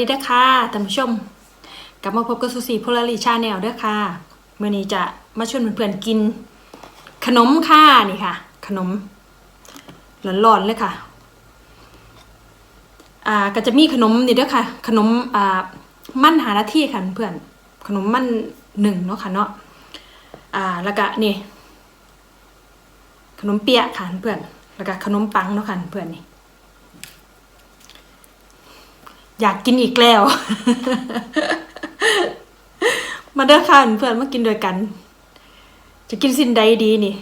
ดีเด้อค่ะท่านผู้ชม กลับมาพบกับสุสีโพลารีชาแนลเด้อค่ะเมื่อนี้จะมาชวนเพื่อนๆกิน ขนมค่ะนี่ค่ะ ขนมร้อนๆเลยค่ะ อ่าก็จะมีขนมนี่เด้อค่ะ ขนมอ่ามั่นหาหน้าที่ค่ะเพื่อนขนมมั่นหนึ่งเนาะค่ะเนาะอ่าแล้วก็นี่ ขนมเปียกค่ะเพื่อนแล้วก็ขนมปังเนาะค่ะเพื่อนนี่ อยากกินอีกแล้ว มาเด้อค่ะเพื่อนมากินด้วยกัน จะกินสินใดดีนี่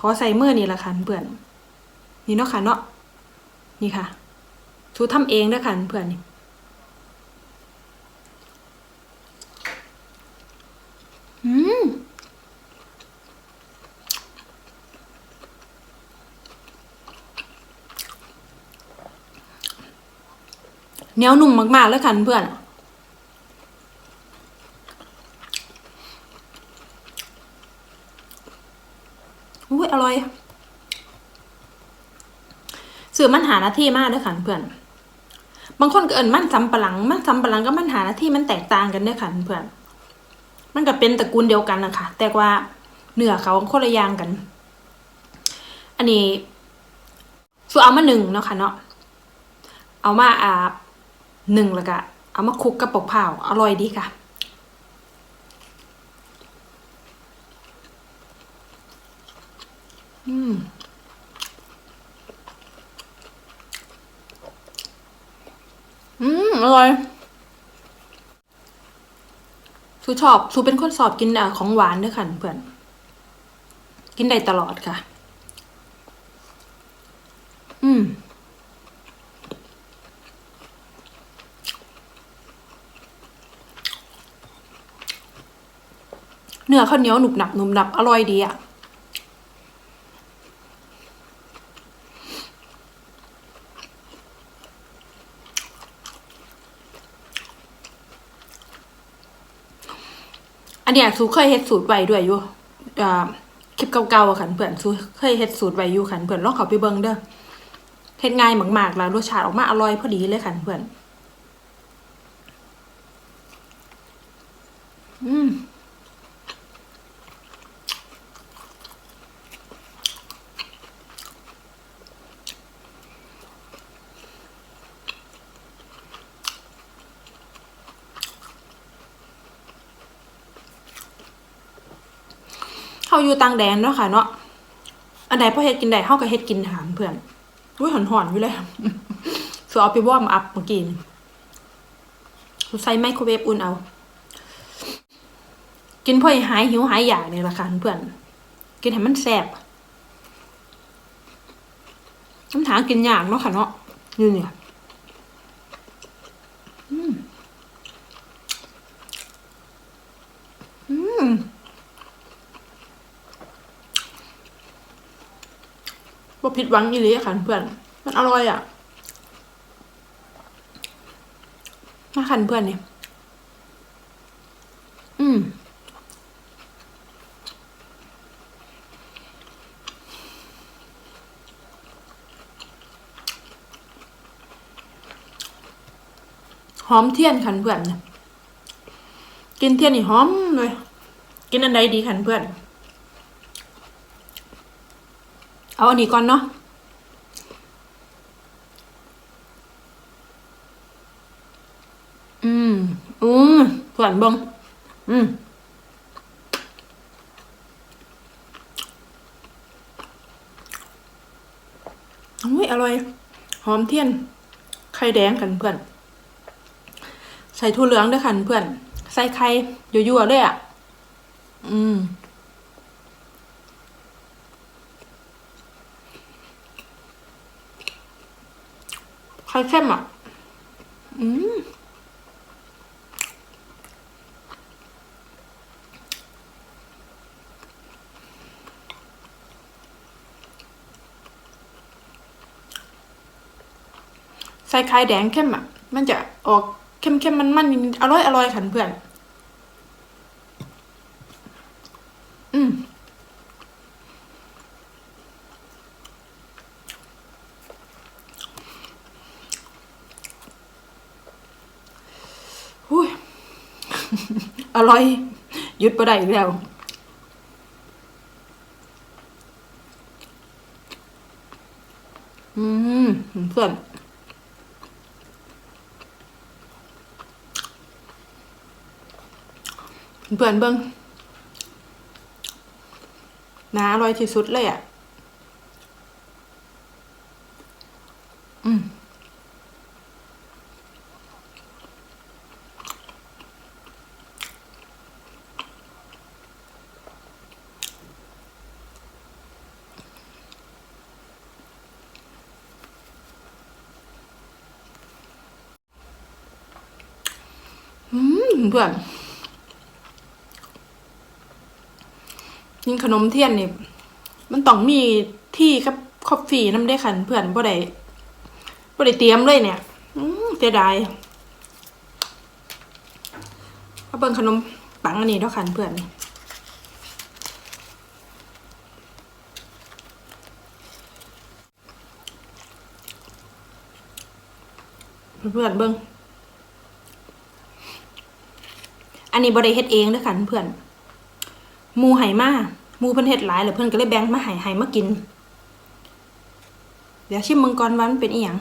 ขอใส่มือนี่ละค่ะเพื่อน นี่เนาะค่ะเนาะนี่ค่ะชูทำเองเด้อค่ะเพื่อนนี่ เหนียวนุ่มมากๆเลยค่ะเพื่อนอุ้ยอร่อยสื่อมันหาหน้าที่มากเลยค่ะเพื่อน บางคนก็เอินมันสำปลัง มันสำปลังก็มันหาหน้าที่มันแตกต่างกันเด้อค่ะเพื่อน มันก็เป็นตระกูลเดียวกันนะคะแต่ว่าเนื้อเขาคนละอย่างกัน อันนี้สูเอามาหนึ่งเนาะค่ะเนาะ เอามาอ่า หนึ่งแล้วก็เอามาคลุกกับปกเผาอร่อยดีค่ะ อืมอืมอร่อยซูชอบซูเป็นคนสอบกินอะของหวานด้วยค่ะเพื่อน กินได้ตลอดค่ะ อืม เนื้อข้าวเหนียวหนุบหนับหนุบหนับอร่อยดีอะอันเนี้ยสูเคยเฮ็ดสูตรไว้ด้วยอยู่คลิปเก่าๆอะค่ะเพื่อนสูเคยเฮ็ดสูตรไว้อยู่ค่ะเพื่อนลองเขาไปเบิ่งเด้อเฮ็ดง่ายมากๆแล้วรสชาติออกมาอร่อยพอดีเลยค่ะเพื่อน อืม เขาอยู่ต่างแดนเนาะค่ะเนาะอันใดพอเฮ็ดกินได้เฮาก็เฮ็ดกินถามเพื่อนอุ้ยหอนๆอยู่เลยสเอาไปวอร์มอัพเมื่อกี้นี่ใส่ไมโครเวฟอุ่นเอา กินพ่อหายหิวหายอยากเนี่ล่ะค่ะเพื่อนกินให้มันแซ่บคำถามกินยากเนาะค่ะเนาะนี่เนี่ยอืมอืม บ่ ผิดหวังอีหลีค่ะเพื่อน มันอร่อยอะมาคันเพื่อนเนี่ยอืมหอมเทียนขันเพื่อนเนี่ยกินเทียนนี่หอมเลย กินอันใดดีขันเพื่อน เอาอันนี้ก่อนเนาะอืมอืมส่วนบงอืมอุ้ยอร่อย หอมเทียน ไข่แดงกันเพื่อน ใส่ถั่วเหลืองด้วยค่ะเพื่อน ใส่ไข่ยั่วๆเลยอะ อืม ไข่เข้มอะ อืมใส่ไข่แดงเข้มอะ มันจะออกเข้มเข้มมันมันๆอร่อยอร่อยขันเพื่อน อืม อ อร่อยยุดบ่ได้อีกแล้วอืมเพื่อนเพื่อนเบิ้งน้าอร่อยที่สุดเลยอะ เพื่อนยิ่งขนมเทียนนี่มันต้องมีที่กับคอฟฟี่น้ำได้ขันเพื่อนบ่ได้บ่ได้เตรียมเลยเนี่ยเสียดายเอาเบิ่งขนมปังอันนี้เท่าขันเพื่อนเพื่อนเบิ่ง อันนี้บริเฮ็ดเองด้อค่ะเพื่อนมูไห่มาหมูเพิ่นเฮ็ดหลายแล้วเพิ่นก็เลยแบ่งมาให้ให้มากิน เดี๋ยวชิมมึงก่อนว่ามันเป็นอีหยัง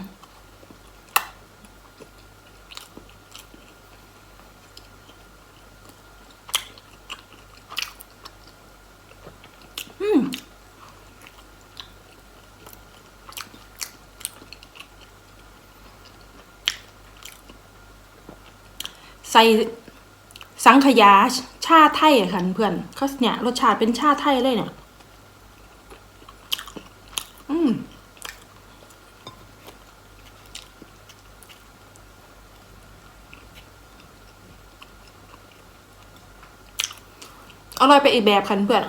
อืมใส่ สังขยาชาไทยอะค่ะเพื่อนเขาเนี่ยรสชาติเป็นชาไทยเลยเนี่ย อืมอร่อยไปอีกแบบค่ะเพื่อน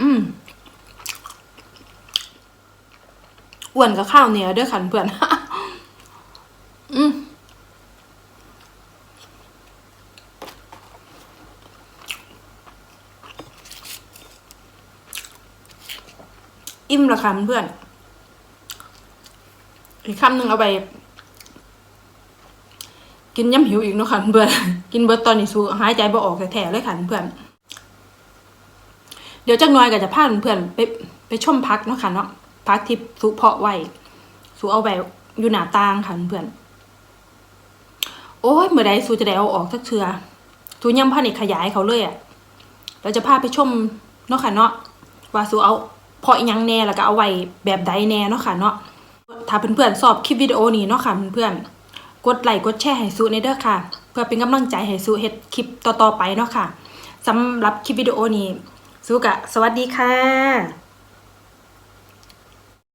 อืมอ้วนกับข้าวเหนียวด้วยค่ะเพื่อน อืม อิ่มละค่ะเพื่อนอีกคำหนึ่งเอาไป กินย้ำหิวอีกเนาะค่ะเพื่อนกินเบิร์ตตอนนี้สูหายใจบ่ออกแท้ๆเลยค่ะเพื่อนเดี๋ยวจักหน่อยก็จะพาเพื่อนไปไปชมพักเนาะค่ะเนาะพักที่สุเพาะไว้สูเอาไว้อยู่หน้าต่างค่ะเพื่อนโอ้ยเมื่อใดสูจะได้เอาออกสักเทือสูย่ำผ้านี่ขยายเขาเลยอะ่ะเราจะพาไปชมเนาะค่ะเนาะว่าสูเอา พาะอิหยังแน่แล้วก็เอาไว้แบบใดแน่เนาะค่ะเนาะถ้าเพื่อนๆสอบคลิปวิดีโอนี้เนาะค่ะเพื่อนๆกดไลค์กดแชร์ให้สูในเด้อค่ะ เพื่อเป็นกำลังใจให้สูเฮ็ดคลิปต่อๆไปเนาะค่ะสำหรับคลิปวิดีโอนี้สูกะสวัสดีค่ะ